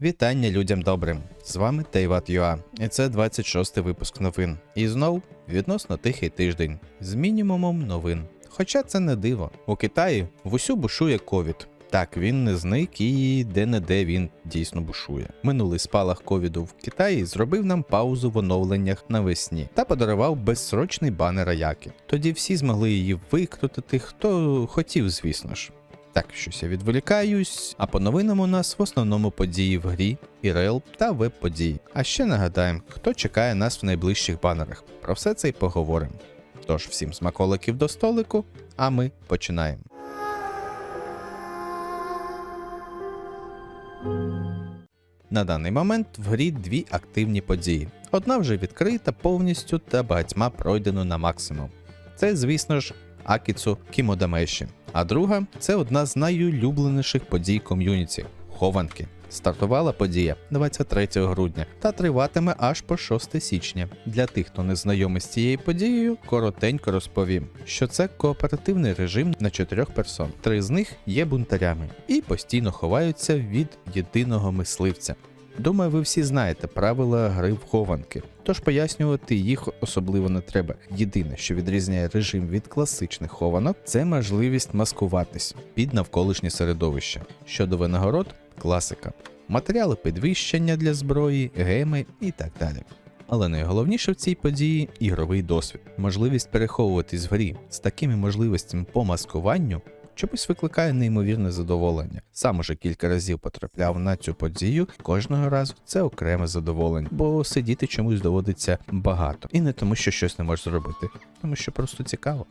Вітання людям добрим! З вами Тейват Юа, і це 26-й випуск новин. І знов відносно тихий тиждень з мінімумом новин. Хоча це не диво. У Китаї в усю бушує ковід. Так, він не зник і де-не-де він дійсно бушує. Минулий спалах ковіду в Китаї зробив нам паузу в оновленнях навесні та подарував безсрочний банер Аяки. Тоді всі змогли її викрутити, хто хотів, звісно ж. Так, щось я відволікаюсь, а по новинам у нас в основному події в грі, ІРЛ та веб-події. А ще нагадаємо, хто чекає нас в найближчих банерах. Про все це й поговоримо. Тож всім смаколиків до столику, а ми починаємо. На даний момент в грі дві активні події. Одна вже відкрита повністю та багатьма пройдено на максимум. Це, звісно ж, Акіцу Кімодамеші. А друга це одна з найулюбленіших подій ком'юніті хованки. Стартувала подія 23 грудня та триватиме аж по 6 січня. Для тих, хто не знайомий з цією подією, коротенько розповім, що це кооперативний режим на чотирьох персон. Три з них є бунтарями і постійно ховаються від єдиного мисливця. Думаю, ви всі знаєте правила гри в хованки, тож пояснювати їх особливо не треба. Єдине, що відрізняє режим від класичних хованок, це можливість маскуватись під навколишнє середовище. Щодо винагород, класика. Матеріали підвищення для зброї, геми і так далі. Але найголовніше в цій події ігровий досвід, можливість переховуватись в грі з такими можливостями по маскуванню чомусь викликає неймовірне задоволення. Сам уже кілька разів потрапляв на цю подію, кожного разу це окреме задоволення, бо сидіти чомусь доводиться багато. І не тому, що щось не можеш зробити, тому що просто цікаво.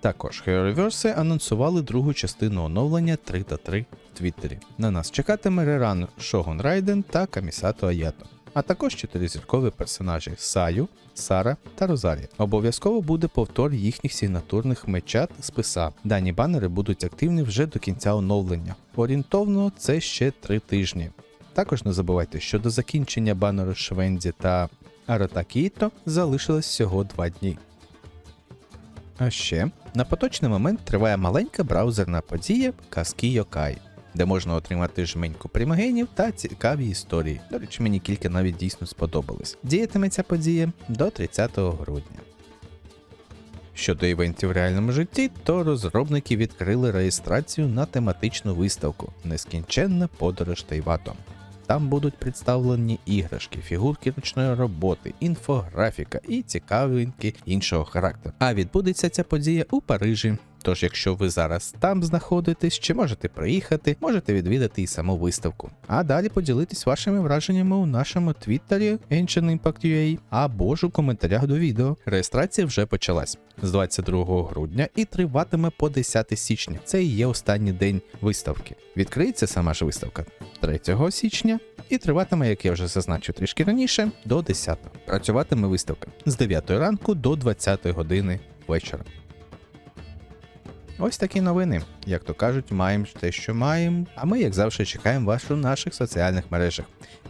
Також Heroverse анонсували другу частину оновлення 3 та 3 в Твіттері. На нас чекатиме Реран Шогун Райден та Камісато Аято. А також чотиризіркові персонажі Саю, Сара та Розарі. Обов'язково буде повтор їхніх сигнатурних меча та списа. Дані банери будуть активні вже до кінця оновлення. Орієнтовно це ще 3 тижні. Також не забувайте, що до закінчення банеру Швенді та Аратакіто залишилось всього 2 дні. А ще на поточний момент триває маленька браузерна подія Казки Йокай, де можна отримати жменьку примагенів та цікаві історії. До речі, мені кілька навіть дійсно сподобались. Діятиме ця подія до 30 грудня. Щодо івентів в реальному житті, то розробники відкрили реєстрацію на тематичну виставку Нескінченна подорож Тайватом. Там будуть представлені іграшки, фігурки ручної роботи, інфографіка і цікавинки іншого характеру. А відбудеться ця подія у Парижі. Тож, якщо ви зараз там знаходитесь, чи можете приїхати, можете відвідати і саму виставку. А далі поділитись вашими враженнями у нашому твіттері Ancient Impact UA або ж у коментарях до відео. Реєстрація вже почалась з 22 грудня і триватиме по 10 січня. Це і є останній день виставки. Відкриється сама ж виставка 3 січня і триватиме, як я вже зазначив трішки раніше, до 10. Працюватиме виставка з 9 ранку до 20 години вечора. Ось такі новини. Як то кажуть, маємо те, що маємо. А ми, як завжди, чекаємо вас у наших соціальних мережах.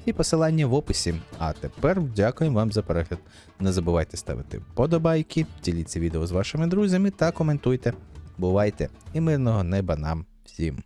І посилання в описі. А тепер дякуємо вам за перегляд. Не забувайте ставити вподобайки, діліться відео з вашими друзями та коментуйте. Бувайте і мирного неба нам всім.